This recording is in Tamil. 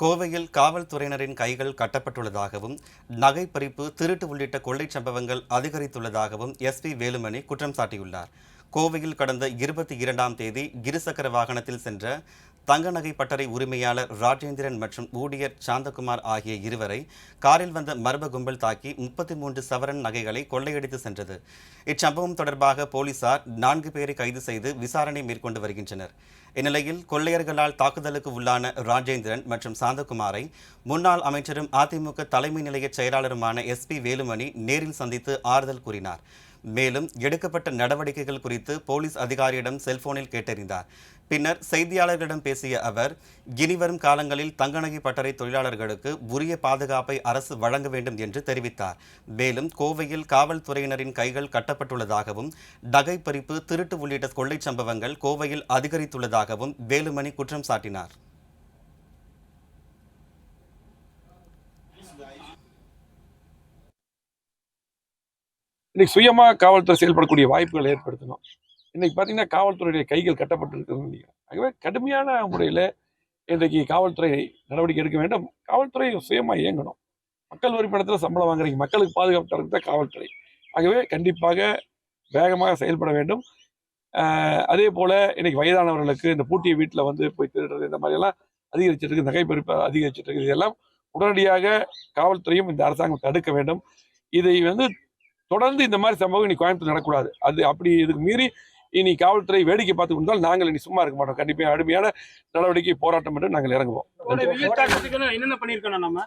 கோவையில் காவல்துறையினரின் கைகள் கட்டப்பட்டுள்ளதாகவும் நகை பறிப்பு திருட்டு உள்ளிட்ட கொள்ளை சம்பவங்கள் அதிகரித்துள்ளதாகவும் எஸ்பி வேலுமணி குற்றம் சாட்டியுள்ளார். கோவையில் கடந்த இருபத்தி இரண்டாம் தேதி இருசக்கர வாகனத்தில் சென்ற தங்க நகை பட்டறை உரிமையாளர் ராஜேந்திரன் மற்றும் ஊழியர் சாந்தகுமார் ஆகிய இருவரை காரில் வந்த மர்ம கும்பல் தாக்கி முப்பத்தி மூன்று சவரன் நகைகளை கொள்ளையடித்து சென்றது. இச்சம்பவம் தொடர்பாக போலீசார் நான்கு பேரை கைது செய்து விசாரணை மேற்கொண்டு வருகின்றனர். இந்நிலையில் கொள்ளையர்களால் தாக்குதலுக்கு உள்ளான ராஜேந்திரன் மற்றும் சாந்தகுமாரை முன்னாள் அமைச்சரும் அதிமுக தலைமை நிலைய செயலாளருமான எஸ் பி வேலுமணி நேரில் சந்தித்து ஆறுதல் கூறினார். மேலும் எடுக்கப்பட்ட நடவடிக்கைகள் குறித்து போலீஸ் அதிகாரியிடம் செல்போனில் கேட்டறிந்தார். பின்னர் செய்தியாளர்களிடம் பேசிய அவர் இனிவரும் காலங்களில் தங்கநகை பட்டறை தொழிலாளர்களுக்கு உரிய பாதுகாப்பை அரசு வழங்க வேண்டும் என்று தெரிவித்தார். மேலும் கோவையில் காவல்துறையினரின் கைகள் கட்டப்பட்டுள்ளதாகவும் நகை பறிப்பு திருட்டு உள்ளிட்ட கொள்ளைச் சம்பவங்கள் கோவையில் அதிகரித்துள்ளதாகவும் வேலுமணி குற்றம் சாட்டினார். இன்னைக்கு சுயமாக காவல்துறை செயல்படக்கூடிய வாய்ப்புகளை ஏற்படுத்தணும். இன்னைக்கு பார்த்தீங்கன்னா காவல்துறையுடைய கைகள் கட்டப்பட்டிருக்கிறது நினைக்கிறேன். ஆகவே கடுமையான முறையில் இன்றைக்கு காவல்துறை நடவடிக்கை எடுக்க வேண்டும். காவல்துறை சுயமாக இயங்கணும். மக்கள் வரி பணத்தில் சம்பளம் வாங்குறீங்க. மக்களுக்கு பாதுகாப்பு தரது தான் காவல்துறை. ஆகவே கண்டிப்பாக வேகமாக செயல்பட வேண்டும். அதே போல் இன்னைக்கு வயதானவர்களுக்கு இந்த பூட்டிய வீட்டில் வந்து போய் திருடுறது இந்த மாதிரியெல்லாம் அதிகரிச்சிருக்கு அதிகரிச்சிட்டு இருக்கு நகை பறிப்பு அதிகரிச்சிட்டு இதெல்லாம் உடனடியாக காவல்துறையும் இந்த அரசாங்கம் தடுக்க வேண்டும். இதை வந்து தொடர்ந்து இந்த மாதிரி சம்பவம் இன்னைக்கு கோயம்புத்தூர் நடக்கூடாது அது அப்படி இதுக்கு மீறி இனி காவல்துறை வேடிக்கை பார்த்து கொண்டால் நாங்கள் இனி சும்மா இருக்க மாட்டோம். கண்டிப்பாக அடிமையான நடவடிக்கை போராட்டம் என்று நாங்கள் இறங்குவோம். என்னென்ன பண்ணியிருக்கோம் நம்ம?